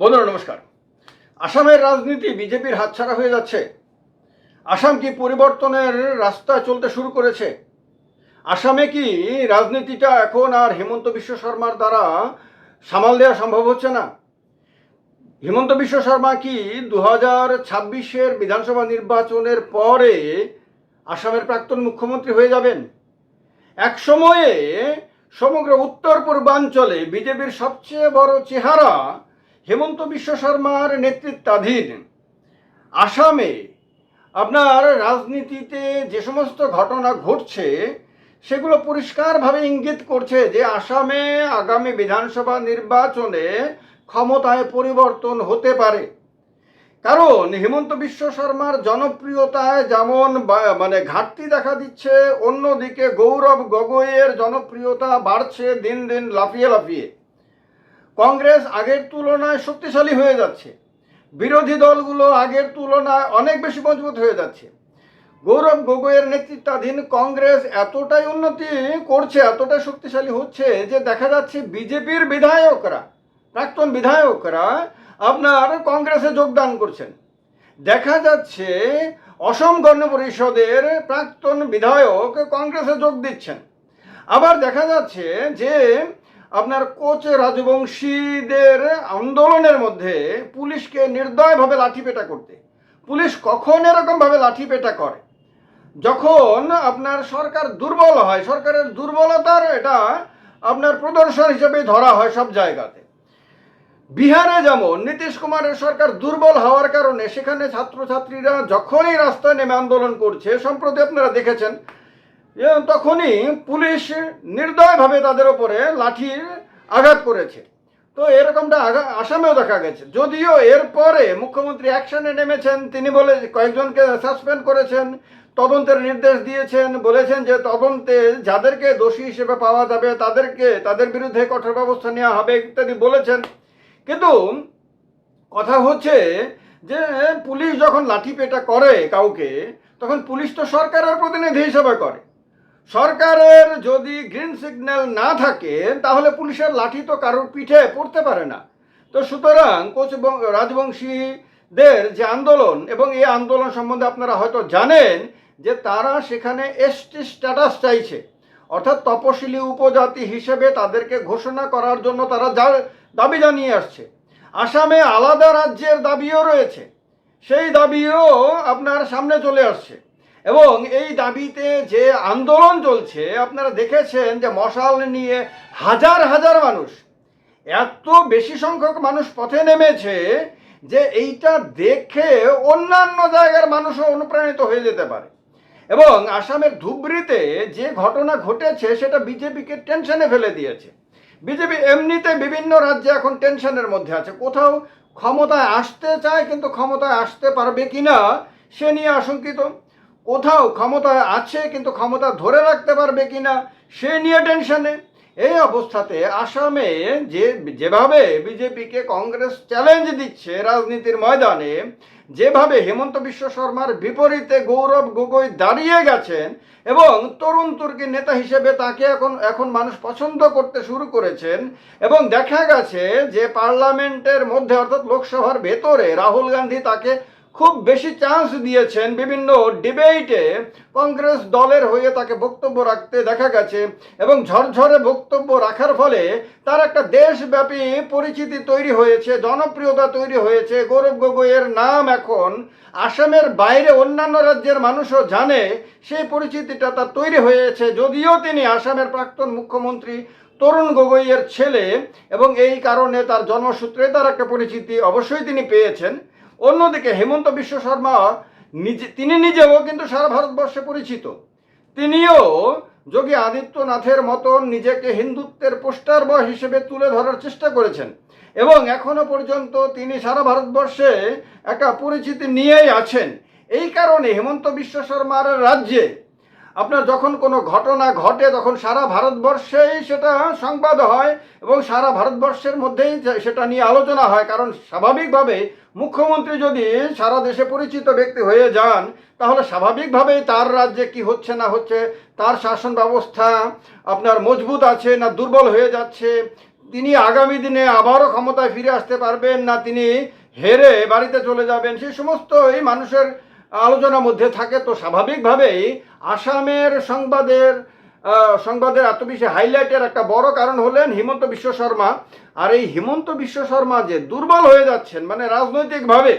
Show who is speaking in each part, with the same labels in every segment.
Speaker 1: বন্ধুরা, নমস্কার। আসামের রাজনীতি বিজেপির হাতছাড়া হয়ে যাচ্ছে। আসাম কি পরিবর্তনের রাস্তায় চলতে শুরু করেছে? আসামে কি রাজনীতিটা এখন আর হেমন্ত বিশ্ব শর্মার দ্বারা সামাল দেওয়া সম্ভব হচ্ছে না? হেমন্ত বিশ্ব শর্মা কি দু হাজার ছাব্বিশের বিধানসভা নির্বাচনের পরে আসামের প্রাক্তন মুখ্যমন্ত্রী হয়ে যাবেন? এক সময়ে সমগ্র উত্তর পূর্বাঞ্চলে বিজেপির সবচেয়ে বড় চেহারা হেমন্ত বিশ্ব শর্মার নেতৃত্বাধীন আসামে আপনার রাজনীতিতে যে সমস্ত ঘটনা ঘটছে, সেগুলো পরিষ্কারভাবে ইঙ্গিত করছে যে আসামে আগামী বিধানসভা নির্বাচনে ক্ষমতায় পরিবর্তন হতে পারে। কারণ হেমন্ত বিশ্ব শর্মার জনপ্রিয়তায় যেমন মানে ঘাটতি দেখা দিচ্ছে, অন্যদিকে গৌরব গগৈয়ের জনপ্রিয়তা বাড়ছে দিন দিন লাফিয়ে লাফিয়ে। কংগ্রেস আগের তুলনায় শক্তিশালী হয়ে যাচ্ছে। বিরোধী দলগুলো আগের তুলনায় অনেক বেশি মজবুত হয়ে যাচ্ছে। গৌরব গগৈয়ের নেতৃত্বাধীন কংগ্রেস এতটাই উন্নতি করছে, এতটাই শক্তিশালী হচ্ছে যে দেখা যাচ্ছে বিজেপির বিধায়করা, প্রাক্তন বিধায়করা আপনার কংগ্রেসে যোগদান করছেন। দেখা যাচ্ছে অসম গণ পরিষদের প্রাক্তন বিধায়ক কংগ্রেসে যোগ দিচ্ছেন। আবার দেখা যাচ্ছে যে আপনার কোচ রাজবংশীদের আন্দোলনের মধ্যে পুলিশকে নির্দয়ভাবে লাঠিপেটা করতে। পুলিশ কখন এরকমভাবে লাঠিপেটা করে? যখন আপনার সরকার দুর্বল হয়, সরকারের দুর্বলতার এটা আপনার প্রদর্শন হিসেবে ধরা হয় সব জায়গাতে। বিহারে যেমন নীতিশ কুমারের সরকার দুর্বল হওয়ার কারণে সেখানে ছাত্রছাত্রীরা যখনই রাস্তায় নেমে আন্দোলন করছে, সম্প্রতি আপনারা দেখেছেন তখনই পুলিশ নির্দয়ভাবে তাদের ওপরে লাঠির আঘাত করেছে। তো এরকমটা আসামেও দেখা গেছে। যদিও এরপরে মুখ্যমন্ত্রী অ্যাকশনে নেমেছেন, তিনি বলে কয়েকজনকে সাসপেন্ড করেছেন, তদন্তের নির্দেশ দিয়েছেন, বলেছেন যে তদন্তে যাদেরকে দোষী হিসেবে পাওয়া যাবে, তাদেরকে, তাদের বিরুদ্ধে কঠোর ব্যবস্থা নেওয়া হবে ইত্যাদি বলেছেন। কিন্তু কথা হচ্ছে যে পুলিশ যখন লাঠিপেটা করে কাউকে, তখন পুলিশ তো সরকারের প্রতিনিধি হিসেবে করে। সরকারের যদি গ্রিন সিগন্যাল না থাকে, তাহলে পুলিশের লাঠি তো কারোর পিঠে পড়তে পারে না। তো সুতরাং কোচ রাজবংশীদের যে আন্দোলন, এবং এই আন্দোলন সম্বন্ধে আপনারা হয়তো জানেন যে তারা সেখানে এসটি স্ট্যাটাস চাইছে। অর্থাৎ তপশিলি উপজাতি হিসেবে তাদেরকে ঘোষণা করার জন্য তারা দাবি জানিয়ে আসছে। আসামে আলাদা রাজ্যের দাবিও রয়েছে। সেই দাবিও আপনার সামনে চলে আসছে। এবং এই দাবিতে যে আন্দোলন চলছে, আপনারা দেখেছেন যে মশাল নিয়ে হাজার হাজার মানুষ, এত বেশি সংখ্যক মানুষ পথে নেমেছে যে এইটা দেখে অন্যান্য জায়গার মানুষও অনুপ্রাণিত হয়ে যেতে পারে। এবং আসামের ধুবড়িতে যে ঘটনা ঘটেছে, সেটা বিজেপিকে টেনশনে ফেলে দিয়েছে। বিজেপি এমনিতে বিভিন্ন রাজ্যে এখন টেনশনের মধ্যে আছে। কোথাও ক্ষমতায় আসতে চায়, কিন্তু ক্ষমতায় আসতে পারবে কিনা, সে নিয়ে আশঙ্কিত। কোথাও ক্ষমতায় আছে, কিন্তু ক্ষমতা ধরে রাখতে পারবে কিনা, সে নিয়ে টেনশনে। এই অবস্থাতে আসামে যে, যেভাবে বিজেপিকে কংগ্রেস চ্যালেঞ্জ দিচ্ছে রাজনীতির ময়দানে, যেভাবে হেমন্ত বিশ্ব শর্মার বিপরীতে গৌরব গগৈ দাঁড়িয়ে গেছেন এবং তরুণ তুর্কি নেতা হিসেবে তাকে এখন এখন মানুষ পছন্দ করতে শুরু করেছেন এবং দেখা গেছে যে পার্লামেন্টের মধ্যে অর্থাৎ লোকসভার ভেতরে রাহুল গান্ধী তাকে খুব বেশি চান্স দিয়েছেন বিভিন্ন ডিবেটে কংগ্রেস দলের হয়ে তাকে বক্তব্য রাখতে দেখা গেছে এবং ঝরঝরে বক্তব্য রাখার ফলে তার একটা দেশব্যাপী পরিচিতি তৈরি হয়েছে, জনপ্রিয়তা তৈরি হয়েছে। গৌরব গগৈয়ের নাম এখন আসামের বাইরে অন্যান্য রাজ্যের মানুষও জানে সেই পরিচিতিটা তার তৈরি হয়েছে। যদিও তিনি আসামের প্রাক্তন মুখ্যমন্ত্রী তরুণ গগৈয়ের ছেলে এবং এই কারণে তার জন্মসূত্রে তার একটা পরিচিতি অবশ্যই তিনি পেয়েছেন। অন্যদিকে হেমন্ত বিশ্ব শর্মা নিজে তিনি নিজেও কিন্তু সারা ভারতবর্ষে পরিচিত। তিনিও যোগী আদিত্যনাথের মতন নিজেকে হিন্দুত্বের পোস্টার বয় হিসেবে তুলে ধরার চেষ্টা করেছেন এবং এখনও পর্যন্ত তিনি সারা ভারতবর্ষে একটা পরিচিতি নিয়েই আছেন। এই কারণে হেমন্ত বিশ্ব শর্মার রাজ্যে আপনার যখন কোনো ঘটনা ঘটে, তখন সারা ভারতবর্ষেই সেটা সংবাদ হয় এবং সারা ভারতবর্ষের মধ্যেই সেটা নিয়ে আলোচনা হয়। কারণ স্বাভাবিকভাবে মুখ্যমন্ত্রী যদি সারা দেশে পরিচিত ব্যক্তি হয়ে যান, তাহলে স্বাভাবিকভাবেই তার রাজ্যে কি হচ্ছে না হচ্ছে, তার শাসন ব্যবস্থা আপনার মজবুত আছে না দুর্বল হয়ে যাচ্ছে, তিনি আগামী দিনে আবারও ক্ষমতায় ফিরে আসতে পারবেন না, তিনি হেরে বাড়িতে চলে যাবেন, সেই সমস্ত এই মানুষের আলোচনার মধ্যে থাকে। তো স্বাভাবিকভাবেই আসামের সংবাদের সংবাদের এত বেশি হাইলাইটের একটা বড় কারণ হলেন হিমন্ত বিশ্ব শর্মা। আর এই হিমন্ত বিশ্ব শর্মা যে দুর্বল হয়ে যাচ্ছেন মানে রাজনৈতিকভাবে,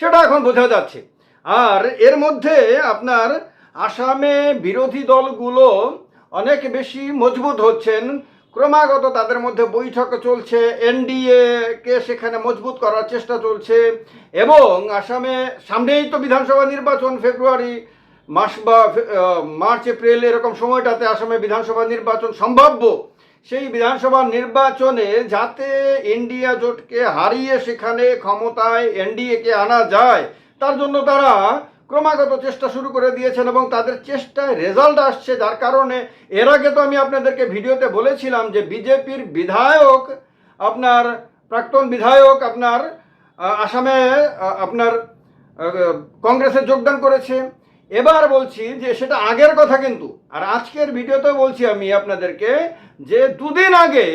Speaker 1: সেটা এখন বোঝা যাচ্ছে। আর এর মধ্যে আপনার আসামে বিরোধী দলগুলো অনেক বেশি মজবুত হচ্ছেন। ক্রমাগত তাদের মধ্যে বৈঠক চলছে, এনডিএ কে সেখানে মজবুত করার চেষ্টা চলছে। এবং আসামে সামনেই তো বিধানসভা নির্বাচন, ফেব্রুয়ারি মাস বা মার্চ, এপ্রিল এরকম সময়টাতে আসামে বিধানসভা নির্বাচন সম্ভাব্য। সেই বিধানসভা নির্বাচনে যাতে ইন্ডিয়া জোটকে হারিয়ে সেখানে ক্ষমতায় এনডিএকে আনা যায়, তার জন্য তারা ক্রমাগত চেষ্টা শুরু করে দিয়েছেন এবং তাদের চেষ্টায় রেজাল্ট আসছে। যার কারণে এর আগে তো আমি আপনাদেরকে ভিডিওতে বলেছিলাম যে বিজেপির বিধায়ক আপনার, প্রাক্তন বিধায়ক আপনার আসামে আপনার কংগ্রেসে যোগদান করেছে। এবার বলছি যে সেটা আগের কথা কিন্তু। আর আজকের ভিডিওতে বলছি আমি আপনাদেরকে যে দুদিন আগে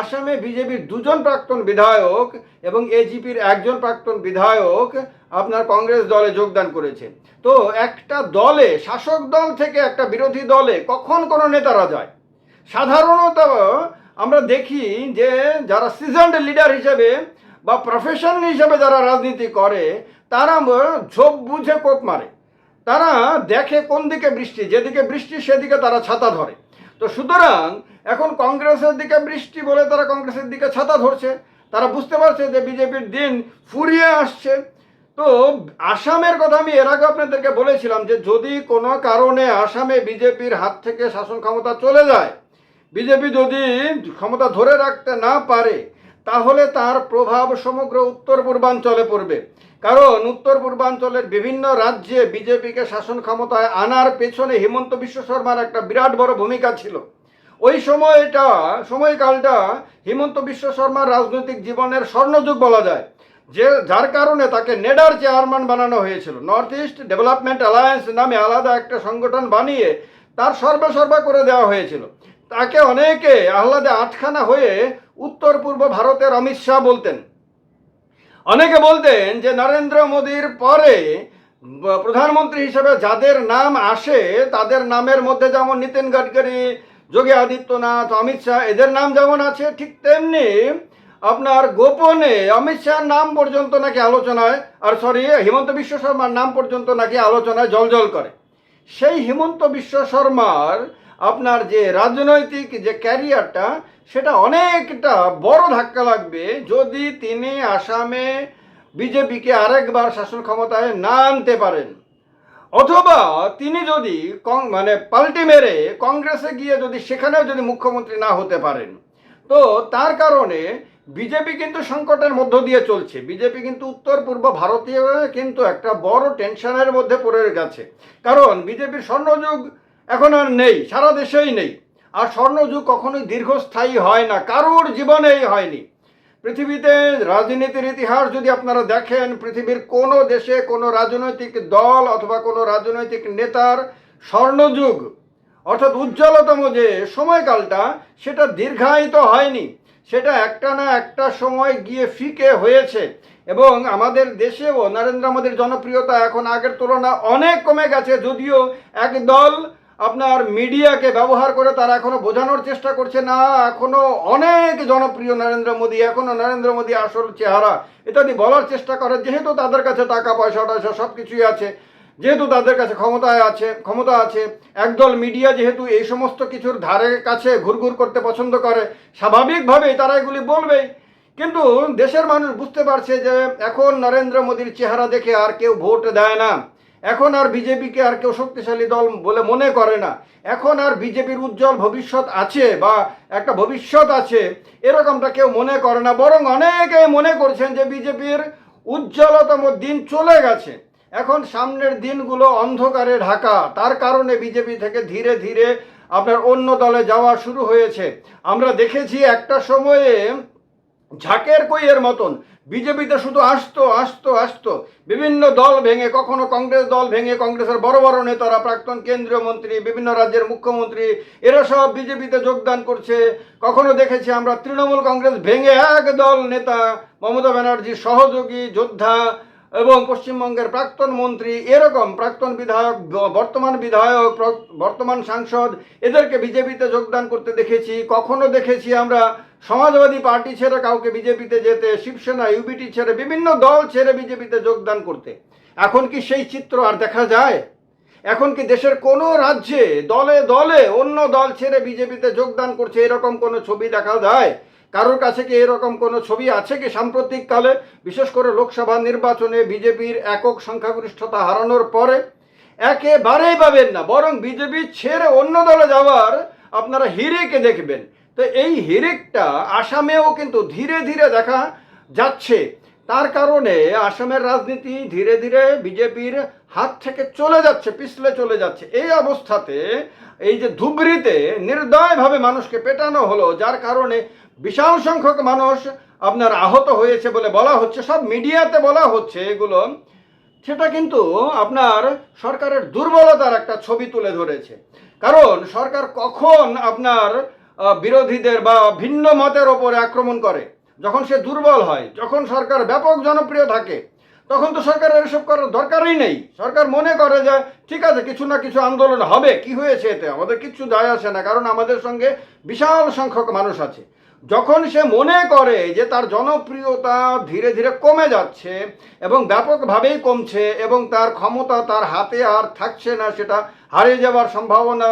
Speaker 1: আসামে বিজেপির দুজন প্রাক্তন বিধায়ক এবং এজিপির একজন প্রাক্তন বিধায়ক আপনার কংগ্রেস দলে যোগদান করেছে। তো একটা দলে, শাসক দল থেকে একটা বিরোধী দলে কখন কোনো নেতারা যায়? সাধারণত আমরা দেখি যে যারা সিজন্ড লিডার হিসেবে বা প্রফেশন হিসেবে যারা রাজনীতি করে, তারা ঝোপ বুঝে কোপ মারে। তারা দেখে কোন দিকে বৃষ্টি, যেদিকে বৃষ্টি সেদিকে তারা ছাতা ধরে। তো সুতরাং এখন কংগ্রেসের দিকে বৃষ্টি বলে তারা কংগ্রেসের দিকে ছাতা ধরছে। তারা বুঝতে পারছে যে বিজেপির দিন ফুরিয়ে আসছে। তো আসামের কথা আমি এর আগে আপনাদেরকে বলেছিলাম যে যদি কোনো কারণে আসামে বিজেপির হাত থেকে শাসন ক্ষমতা চলে যায়, বিজেপি যদি ক্ষমতা ধরে রাখতে না পারে, তাহলে তার প্রভাব সমগ্র উত্তর পূর্বাঞ্চলে পড়বে। কারণ উত্তর পূর্বাঞ্চলের বিভিন্ন রাজ্যে বিজেপিকে শাসন ক্ষমতায় আনার পেছনে হিমন্ত বিশ্ব শর্মার একটা বিরাট বড় ভূমিকা ছিল। ওই সময়টা, সময়কালটা হিমন্ত বিশ্ব শর্মার রাজনৈতিক জীবনের স্বর্ণযুগ বলা যায়। যে, যার কারণে তাকে নেডার চেয়ারম্যান বানানো হয়েছিল। নর্থ ইস্ট ডেভেলপমেন্ট অ্যালায়েন্স নামে আলাদা একটা সংগঠন বানিয়ে তার সর্বে সর্বা করে দেওয়া হয়েছিল। তাকে অনেকে আহ্লাদে আটখানা হয়ে উত্তর পূর্ব ভারতের অমিত শাহ বলতেন। অনেকে বলতেন যে নরেন্দ্র মোদীর পরে প্রধানমন্ত্রী হিসেবে যাদের নাম আসে, তাদের নামের মধ্যে যেমন নীতিন গডকরি, যোগী আদিত্যনাথ, অমিত শাহ, এদের নাম যেমন আছে, ঠিক তেমনি আপনার গোপনে অমিত শাহর নাম পর্যন্ত নাকি আলোচনায়, আর সরি হিমন্ত বিশ্ব শর্মার নাম পর্যন্ত নাকি আলোচনায় জলজল করে। সেই হিমন্ত বিশ্ব শর্মার আপনার যে রাজনৈতিক যে ক্যারিয়ারটা, সেটা অনেকটা বড় ধাক্কা লাগবে যদি তিনি আসামে বিজেপিকে আরেকবার শাসন ক্ষমতায় না আনতে পারেন। অথবা তিনি যদি মানে পাল্টি মেরে কংগ্রেসে গিয়ে যদি সেখানেও যদি মুখ্যমন্ত্রী না হতে পারেন। তো তার কারণে বিজেপি কিন্তু সংকটের মধ্য দিয়ে চলছে। বিজেপি কিন্তু উত্তর পূর্ব ভারতীয় কিন্তু একটা বড় টেনশনের মধ্যে পড়ে গেছে। কারণ বিজেপির স্বর্ণযুগ এখন আর নেই, সারা দেশেই নেই। আর স্বর্ণযুগ কখনোই দীর্ঘস্থায়ী হয় না, কারোর জীবনেই হয়নি। পৃথিবীতে রাজনীতির ইতিহাস যদি আপনারা দেখেন, পৃথিবীর কোনো দেশে কোনো রাজনৈতিক দল অথবা কোনো রাজনৈতিক নেতার স্বর্ণযুগ, অর্থাৎ উজ্জ্বলতম যে সময়কালটা, সেটা দীর্ঘায়িত হয়নি। সেটা একটা না একটা সময় গিয়ে ফিকে হয়েছে। এবং আমাদের দেশেও নরেন্দ্র মোদীর জনপ্রিয়তা এখন আগের তুলনা অনেক কমে গেছে, যদিও এক দল আপনার মিডিয়াকে ব্যবহার করে তারা এখনও বোঝানোর চেষ্টা করছে না, এখনও অনেক জনপ্রিয় নরেন্দ্র মোদী, এখনও নরেন্দ্র মোদী আসল চেহারা ইত্যাদি বলার চেষ্টা করে, যেহেতু তাদের কাছে টাকা, পয়সা, টয়সা সব কিছুই আছে, যেহেতু তাদের কাছে ক্ষমতায় আছে, ক্ষমতা আছে, একদল মিডিয়া যেহেতু এই সমস্ত কিছুর ধারে কাছে ঘুরঘুর করতে পছন্দ করে, স্বাভাবিকভাবেই তারা এগুলি বলবেই। কিন্তু দেশের মানুষ বুঝতে পারছে যে এখন নরেন্দ্র মোদীর চেহারা দেখে আর কেউ ভোট দেয় না। এখন আর বিজেপিকে আর কেউ শক্তিশালী দল বলে মনে করে না। এখন আর বিজেপির উজ্জ্বল ভবিষ্যৎ আছে বা একটা ভবিষ্যৎ আছে, এরকমটা কেউ মনে করে না। বরং অনেকে মনে করছেন যে বিজেপির উজ্জ্বলতম দিন চলে গেছে। এখন সামনের দিনগুলো অন্ধকারে ঢাকা। তার কারণে বিজেপি থেকে ধীরে ধীরে আপনার অন্য দলে যাওয়া শুরু হয়েছে। আমরা দেখেছি একটা সময়ে ঝাঁকের কইয়ের মতন। বিজেপিতে শুধু আসতো আসতো আসতো। বিভিন্ন দল ভেঙে, কখনো কংগ্রেস দল ভেঙে, কংগ্রেসের বড় বড় নেতারা, প্রাক্তন কেন্দ্রীয় মন্ত্রী, বিভিন্ন রাজ্যের মুখ্যমন্ত্রী, এরা সব বিজেপিতে যোগদান করছে। কখনো দেখেছি আমরা তৃণমূল কংগ্রেস ভেঙে এক দল নেতা, মমতা ব্যানার্জির সহযোগী, যোদ্ধা এবং পশ্চিমবঙ্গের প্রাক্তন মন্ত্রী এরকম প্রাক্তন বিধায়ক, বর্তমান বিধায়ক বর্তমান সাংসদ, এদেরকে বিজেপিতে যোগদান করতে দেখেছি। কখনো দেখেছি আমরা সমাজবাদী পার্টি ছেড়ে কাউকে বিজেপিতে যেতে, শিবসেনা, ইউবিটি ছেড়ে বিভিন্ন দল ছেড়ে বিজেপিতে যোগদান করতে। এখন কি সেই চিত্র আর দেখা যায়? এখন কি দেশের কোনো রাজ্যে দলে দলে অন্য দল ছেড়ে বিজেপিতে যোগদান করছে এরকম কোনো ছবি দেখা যায়? কারোর কাছে কি এরকম কোনো ছবি আছে কি সাম্প্রতিককালে? বিশেষ করে লোকসভা নির্বাচনে বিজেপির একক সংখ্যাগরিষ্ঠতা হারানোর পরে একেবারেই পাবেন না, বরং বিজেপি ছেড়ে অন্য দলে যাওয়ার আপনারা হিরেকে দেখবেন। তো এই হিরেকটা আসামেও কিন্তু ধীরে ধীরে দেখা যাচ্ছে। তার কারণে আসামের রাজনীতি ধীরে ধীরে বিজেপির হাত থেকে চলে যাচ্ছে, পিছলে চলে যাচ্ছে। এই অবস্থাতে এই যে ধুবড়িতে নির্দয়ভাবে মানুষকে পেটানো হলো, যার কারণে বিশাল সংখ্যক মানুষ আপনার আহত হয়েছে বলে বলা হচ্ছে, সব মিডিয়াতে বলা হচ্ছে এগুলো। সেটা কিন্তু আপনার সরকারের দুর্বলতার একটা ছবি তুলে ধরেছে। কারণ সরকার কখন আপনার বিরোধীদের বা ভিন্ন মতের ওপরে আক্রমণ করে? যখন সে দুর্বল হয়, যখন সরকার ব্যাপক জনপ্রিয় থাকে, তখন তো সরকারের এসব করার দরকারই নেই। সরকার মনে করে যে, ঠিক আছে, কিছু না কিছু আন্দোলন হবে। কি হয়েছে এতে? আমাদের কিচ্ছু যায় আসে না, কারণ আমাদের সঙ্গে বিশাল সংখ্যক মানুষ আছে। যখন সে মনে করে যে, তার জনপ্রিয়তা ধীরে ধীরে কমে যাচ্ছে এবং ব্যাপকভাবেই কমছে এবং তার ক্ষমতা তার হাতে আর থাকছে না, সেটা হারিয়ে যাওয়ার সম্ভাবনা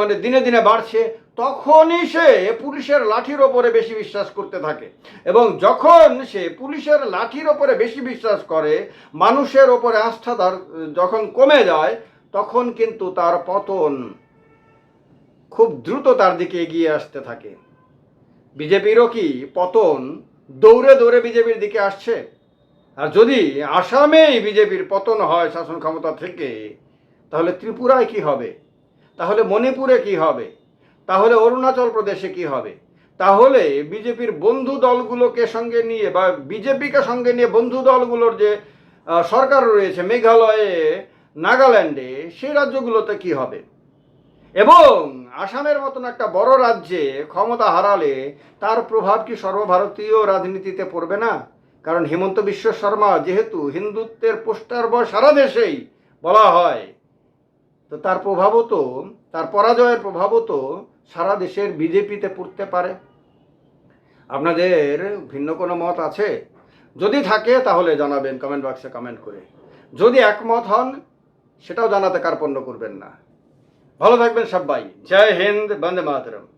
Speaker 1: মানে দিনে দিনে বাড়ছে তখনই সে পুলিশের লাঠির ওপরে বেশি বিশ্বাস করতে থাকে। এবং যখন সে পুলিশের লাঠির ওপরে বেশি বিশ্বাস করে, মানুষের ওপরে আস্থা যখন কমে যায়, তখন কিন্তু তার পতন খুব দ্রুত তার দিকে এগিয়ে আসতে থাকে। বিজেপিরও কি পতন দৌড়ে দৌড়ে বিজেপির দিকে আসছে? আর যদি আসামেই বিজেপির পতন হয় শাসন ক্ষমতা থেকে, তাহলে ত্রিপুরায় কি হবে? তাহলে মণিপুরে কি হবে? তাহলে অরুণাচল প্রদেশে কি হবে? তাহলে বিজেপির বন্ধু দলগুলোকে সঙ্গে নিয়ে বা বিজেপিকে সঙ্গে নিয়ে বন্ধু দলগুলোর যে সরকার রয়েছে, মেঘালয়ে, নাগাল্যান্ডে, সেই রাজ্যগুলোতে কি হবে? এবং আসামের মতন একটা বড় রাজ্যে ক্ষমতা হারালে তার প্রভাব কি সর্বভারতীয় রাজনীতিতে পড়বে না? কারণ হিমন্ত বিশ্ব শর্মা যেহেতু হিন্দুত্বের পোস্টার বয় সারা দেশেই বলা হয় তো তার প্রভাবও তো, তার পরাজয়ের প্রভাবও তো সারা দেশের বিজেপিতে পড়তে পারে। আপনাদের ভিন্ন কোনো মত আছে? যদি থাকে তাহলে জানাবেন কমেন্ট বক্সে কমেন্ট করে। যদি একমত হন, সেটাও জানাতে কার্পণ্য করবেন না। ভালো থাকবেন সবাই। জয় হিন্দ, বন্দে মাতরম।